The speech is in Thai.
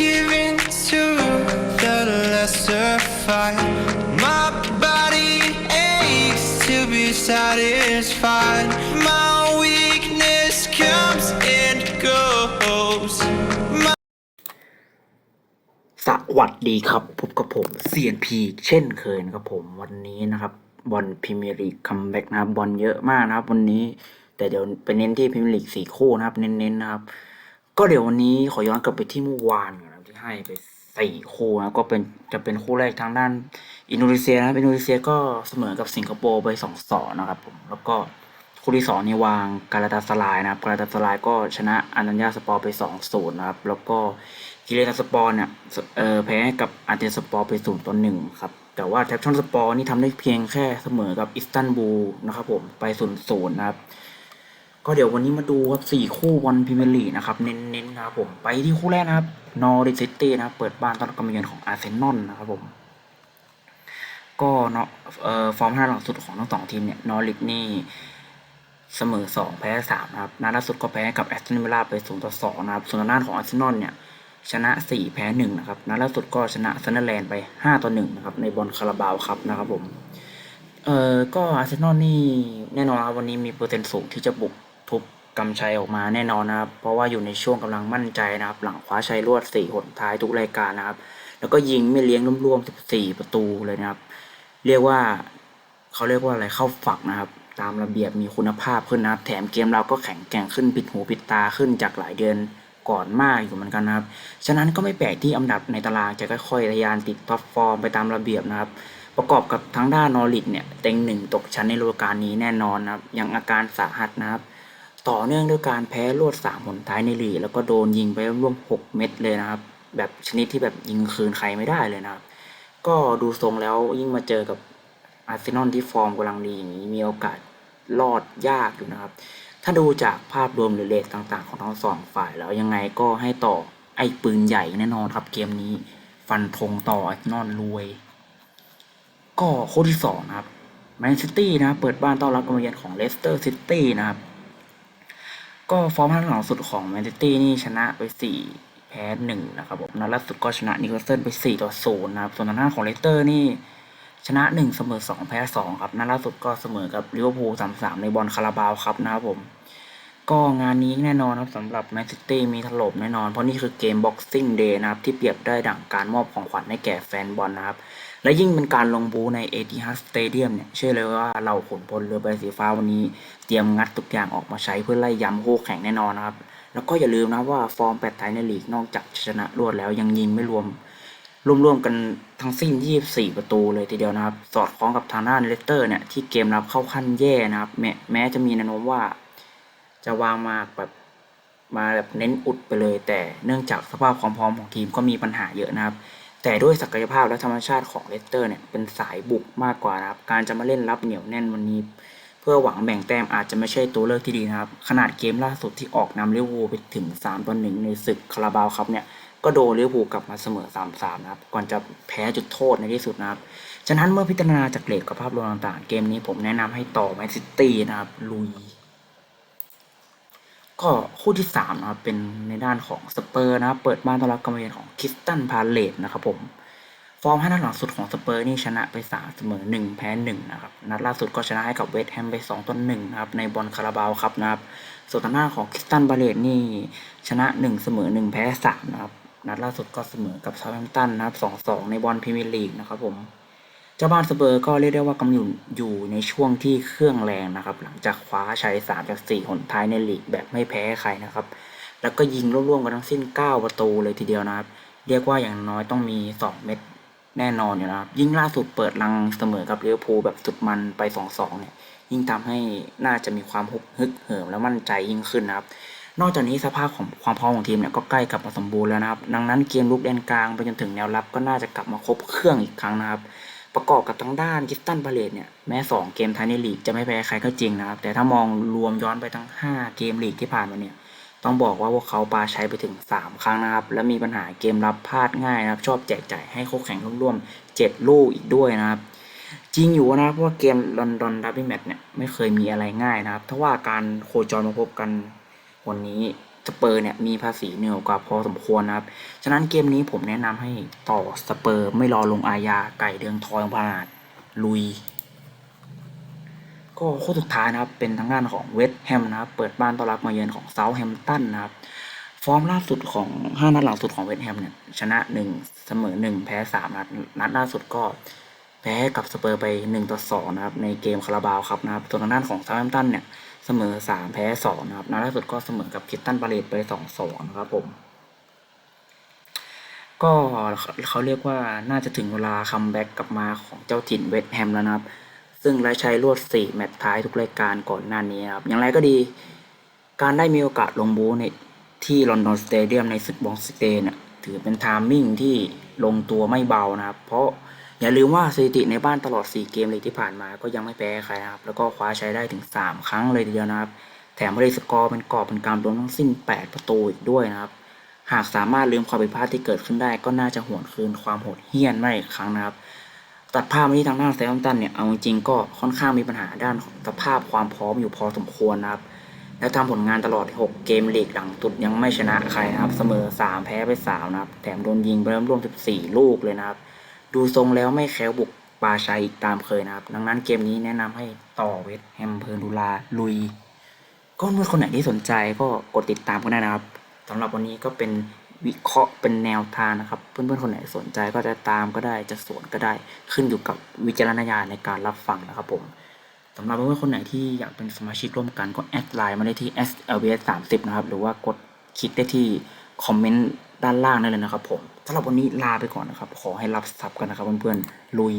giving to the lesser fight. My body aches to be satisfied. My weakness comes and goes. สวัสดีครับพบกับผม CNP เช่นเคยนะครับผมวันนี้นะครับบอลพรีเมียร์ลีกคัมแบ็กนะครับบอลเยอะมากนะครับ วันนี้แต่เดี๋ยวไปเน้นที่พรีเมียร์ลีกสี่คู่นะครับ เน้นๆนะครับ ก็เดี๋ยววันนี้ขอย้อนกลับไปที่เมื่อวาน ให้ไปสี่คู่นะก็เป็นจะเป็นคู่แรกทางด้านอินโดนีเซียนะครับอินโดนีเซียก็เสมอกับสิงคโปร์ไปสองสอนะครับผมแล้วก็คู่ที่สองนี่วางกาลาตาสลายนะครับกาลาตาสลายก็ชนะอันนัญญาสปอร์ไปสองศูนย์นะครับแล้วก็กิเลนสปอร์เนี่ยเออแพ้กับอาร์เจนสปอร์ไปศูนย์ต่อหนึ่งครับแต่ว่าแท็บชอนสปอร์นี่ทำได้เพียงแค่เสมอกับอิสตันบูลนะครับผมไปศูนย์ศูนย์นะครับ ก็เดี๋ยววันนี้มาดูครับสี่คู่บอลพรีเมียร์ลีกนะครับ เน้นๆนะครับผมไปที่คู่แรกนะครับนอริซิตี้นะครับเปิดบ้านต้อนรับการมาเยือนของอาร์เซนอลนะครับผม ก็เนาะเอ่อฟอร์มห้าหลังสุดของทั้งสองทีมเนี่ยนอริกนี่เสมอสองแพ้สามนะครับนัดล่าสุดก็แพ้กับแอสตันวิลล่าไปศูนย์ต่อสองนะครับ ส่วนด้านของอาร์เซนอลเนี่ยชนะสี่แพ้หนึ่งนะครับนัดล่าสุดก็ชนะซันเดอร์แลนด์ไปห้าต่อหนึ่งนะครับในบอลคาราบาวครับนะครับผม เอ่อก็อาร์เซนอลนี่แน่นอนครับวันนี้มีเปอร์เซ็นต์สูงที่จะบุก กำชัยออกมาแน่นอนนะครับ เพราะว่าอยู่ในช่วงกำลังมั่นใจนะครับ หลังคว้าชัยรวดสี่หนท้ายทุกรายการนะครับ แล้วก็ยิงไม่เลี้ยงรวมๆสิบสี่ประตูเลยนะครับ เรียกว่าเขาเรียกว่าอะไรเข้าฝักนะครับ ตามระเบียบมีคุณภาพขึ้นนะครับ แถมเกมเราก็แข็งแกร่งขึ้นปิดหูปิดตาขึ้นจากหลายเดือนก่อนมากอยู่เหมือนกันนะครับ ฉะนั้นก็ไม่แปลกที่อันดับในตารางจะค่อยๆทะยานติดท็อปฟอร์มไปตามระเบียบนะครับ ประกอบกับทางด้านนอริทเนี่ยเต็งหนึ่งตกชั้นในฤดูกาลนี้แน่นอนนะครับยังอาการสาหัสนะครับ ต่อเนื่องด้วยการแพ้รวดสามผลท้ายในลีกแล้วก็โดนยิงไปร่วมหกเม็ดเลยนะครับ แบบชนิดที่แบบยิงคืนใครไม่ได้เลยนะครับ ก็ดูทรงแล้วยิ่งมาเจอกับอาร์เซนอลที่ฟอร์มกำลังดีอย่างนี้มีโอกาสรอดยากอยู่นะครับ ถ้าดูจากภาพรวมหรือเลทต่างๆ ของทั้งสองฝ่ายแล้วยังไงก็ให้ต่อไอ้ปืนใหญ่แน่นอนครับเกมนี้ ฟันธงต่ออาร์เซนอลรวย ก็โคู่ที่สองนะครับแมนซิตี้นะเปิดบ้านต้อนรับการมาเยือนของเลสเตอร์ซิตี้นะครับ ก็ฟอร์มหลังสุดของแมนซิตี้นี่ชนะไปสี่แพ้หนึ่งนะครับผมนัดล่าสุดก็ชนะนิวคาสเซิลไปสี่ต่อศูนย์นะครับ ส่วนทางด้านของเลสเตอร์นี่ชนะหนึ่งเสมอสองแพ้สองครับนัดล่าสุดก็เสมอกับลิเวอร์พูลสามสามในบอลคาราบาวครับนะครับผม ก็งานนี้แน่นอนครับสำหรับแมนซิตี้มีถล่มแน่นอน เพราะนี่คือเกม Boxing Day นะครับที่เปรียบได้ดั่งการมอบของขวัญให้แก่แฟนบอลนะครับ และยิ่งเป็นการลงบูในเอติฮัดสเตเดียมเนี่ย เชื่อเลยว่าเราขนพลเรือใบสีฟ้าวันนี้ เตรียมงัดทุกอย่างออกมาใช้เพื่อไล่ย้ำคู่แข่งแน่นอนนะครับ แล้วก็อย่าลืมนะว่าฟอร์มแปดไทยในลีกนอกจากชนะรวดแล้วยังยิงไม่รวมรวมๆกันทั้งสิ้น 24 ประตูเลยทีเดียวนะครับ สอดคล้องกับทางด้านเลสเตอร์เนี่ยที่เกมรับเข้าขั้นแย่นะครับ แม้แม้จะมีแนวโน้มว่า จะวางมาแบบมาแบบเน้นอุดไปเลย แต่เนื่องจากสภาพความพร้อมของทีมก็มีปัญหาเยอะนะครับ แต่ด้วยศักยภาพและธรรมชาติของเลสเตอร์เนี่ยเป็นสายบุกมากกว่านะครับ การจะมาเล่นรับเหนียวแน่นวันนี้ เพื่อหวังแบ่งแต้มอาจจะไม่ใช่ตัวเลือกที่ดีนะครับ ขนาดเกมล่าสุดที่ออกนำลิเวอร์พูลไปถึง3ต่อ1ในศึกคาราบาวครับเนี่ยก็โดนลิเวอร์พูลกลับมาเสมอ 3-3 นะครับ ก่อนจะแพ้จุดโทษในที่สุดนะครับ ฉะนั้นเมื่อพิจารณาจากเลทกับภาพรวมต่างๆ เกมนี้ผมแนะนำให้ต่อแมนซิตี้นะครับลุย ก็คู่ที่3นะครับเป็นในด้านของสเปอร์นะครับเปิดบ้านต้อนรับการมาเยือนของคริสตันพาเลตนะครับผมฟอร์มห้านัดหลังสุดของสเปอร์นี่ชนะไปสามเสมอหนึ่งแพ้หนึ่งนะครับนัดล่าสุดก็ชนะให้กับเวสต์แฮมไปสองต่อหนึ่งนะครับในบอลคาราบาวครับนะครับส่วนทางด้าของคริสตันบาเลตนี่ชนะหนึ่งเสมอหนึ่งแพ้สามนะครับนัดล่าสุดก็เสมอกับซา u t แฮมป์ตันนะครับสองสองในบอลพรีเมียร์ลีกนะครับผม จ้าบ้านสเปอร์ก็เรียกได้ว่ากำลังอยู่ในช่วงที่เครื่องแรงนะครับ หลังจากคว้าชัยสามจากสี่หนท้ายในลีกแบบไม่แพ้ใครนะครับ แล้วก็ยิงร่วมๆกันทั้งสิ้น 9 ประตูเลยทีเดียวนะครับ เรียกว่าอย่างน้อยต้องมี 2 เม็ดแน่นอนอยู่นะครับ ยิ่งล่าสุดเปิดรังเสมอกับลิเวอร์พูแบบสุดมันไป 2-2 เนี่ย ยิ่งทำให้น่าจะมีความฮึกฮึกเหิมและมั่นใจยิ่งขึ้นนะครับ นอกจากนี้สภาพของความพร้อมของทีมเนี่ยก็ใกล้กลับมาสมบูรณ์แล้วนะครับ ดังนั้นเกมลุกแดนกลางไปจนถึงแนวรับก็น่าจะกลับมาครบเครื่องอีกครั้งนะครับ ประกอบกับทางด้านคิสตันพาเลตเนี่ยแม้ 2 เกมท้ายในลีกจะไม่แพ้ใครก็จริงนะครับ แต่ถ้ามองรวมย้อนไปทั้ง 5 เกมลีกที่ผ่านมาเนี่ยต้องบอกว่าพวกเขาปาใช้ไปถึง 3 ครั้งนะครับ และมีปัญหาเกมรับพลาดง่ายนะครับ ชอบแจกจ่ายให้คู่แข่งร่วมๆ7ลูกอีกด้วยนะครับ จริงอยู่นะครับเพราะว่าเกมลอนดอนดับบิแมตเนี่ยไม่เคยมีอะไรง่ายนะครับถ้าว่าการโคจรมาพบกันวันนี้ สเปอร์เนี่ยมีภาษีเหนือกว่าพอสมควรนะครับ ฉะนั้นเกมนี้ผมแนะนำให้ต่อสเปอร์ไม่รอลงอาญาไก่เดืองทอยพาดลุย ก็คู่สุดท้ายนะครับ เป็นทางด้านของเวสต์แฮมนะครับ เปิดบ้านต้อนรับมาเยือนของเซาท์แฮมตันนะครับ ฟอร์มล่าสุดของ5นัดหลังสุดของเวสต์แฮมเนี่ยชนะ1เสมอ1แพ้3นัดนัดล่าสุดก็ แพ้กับสเปอร์ไป1ต่อ2นะครับในเกมคาราบาวครับนะครับส่วนทางด้านของซาแฮมตันเนี่ยเสมอ 3 แพ้ 2 นะครับนัดล่าสุดก็เสมอกับคิตตันบาเลตไป2-2นะครับผม ก็เขาเรียกว่าน่าจะถึงเวลาคัมแบ็กกลับมาของเจ้าถิ่นเวสต์แฮมแล้วนะครับ ซึ่งได้ใช้รวด 4 แมตช์ท้ายทุกรายการก่อนหน้านี้นครับ อย่างไรก็ดี การได้มีโอกาสลงบูในที่ลอนดอนสเตเดียมในศึกบอลสเตนเนี่ยถือเป็นไทามมิ่งที่ลงตัวไม่เบานะครับ เพราะ อย่าลืมว่าสถิติในบ้านตลอด 4 เกมเลยที่ผ่านมาก็ยังไม่แพ้ใครนะครับ แล้วก็คว้าใช้ได้ถึง 3 ครั้งเลยทีเดียวนะครับ แถมไม่ได้สกอร์เป็นกอบเป็นกำรวมทั้งสิ้น 8 ประตูอีกด้วยนะครับ หากสามารถลืมความผิดพลาดที่เกิดขึ้นได้ ก็น่าจะหวนคืนความโหดเหี้ยนได้อีกครั้งนะครับ ตัดภาพมาที่ทางด้านแซมตันเนี่ยเอาจริงๆก็ค่อนข้างมีปัญหาด้านสภาพความพร้อมอยู่พอสมควรนะครับและทำผลงานตลอด 6 เกมลีกหลังสุดยังไม่ชนะใครนะครับ เสมอ 3 แพ้ไป 3 นะครับ แถมโดนยิงไปแล้วรวม 14 ลูกเลยนะครับ ดูทรงแล้วไม่แคล้วบุกปาชัยอีกตามเคยนะครับ ดังนั้นเกมนี้แนะนำให้ต่อเวทแฮมเพอร์ดูลาลุย ก็เมื่อคนไหนที่สนใจก็กดติดตามกันได้นะครับสำหรับวันนี้ก็เป็นวิเคราะห์เป็นแนวทางนะครับ เพื่อนๆคนไหนสนใจก็จะตามก็ได้จะสวนก็ได้ ขึ้นอยู่กับวิจารณญาณในการรับฟังนะครับผมสำหรับเพื่อนๆคนไหนที่อยากเป็นสมาชิกร่วมกันก็แอดไลน์มาได้ที่ slbs 3 0นะครับ หรือว่ากดคลิกได้ที่คอมเมนต์ ด้านล่างได้เลยนะครับผมสำหรับวันนี้ลาไปก่อนนะครับ ขอให้รับทรัพย์กันนะครับเพื่อนๆลุย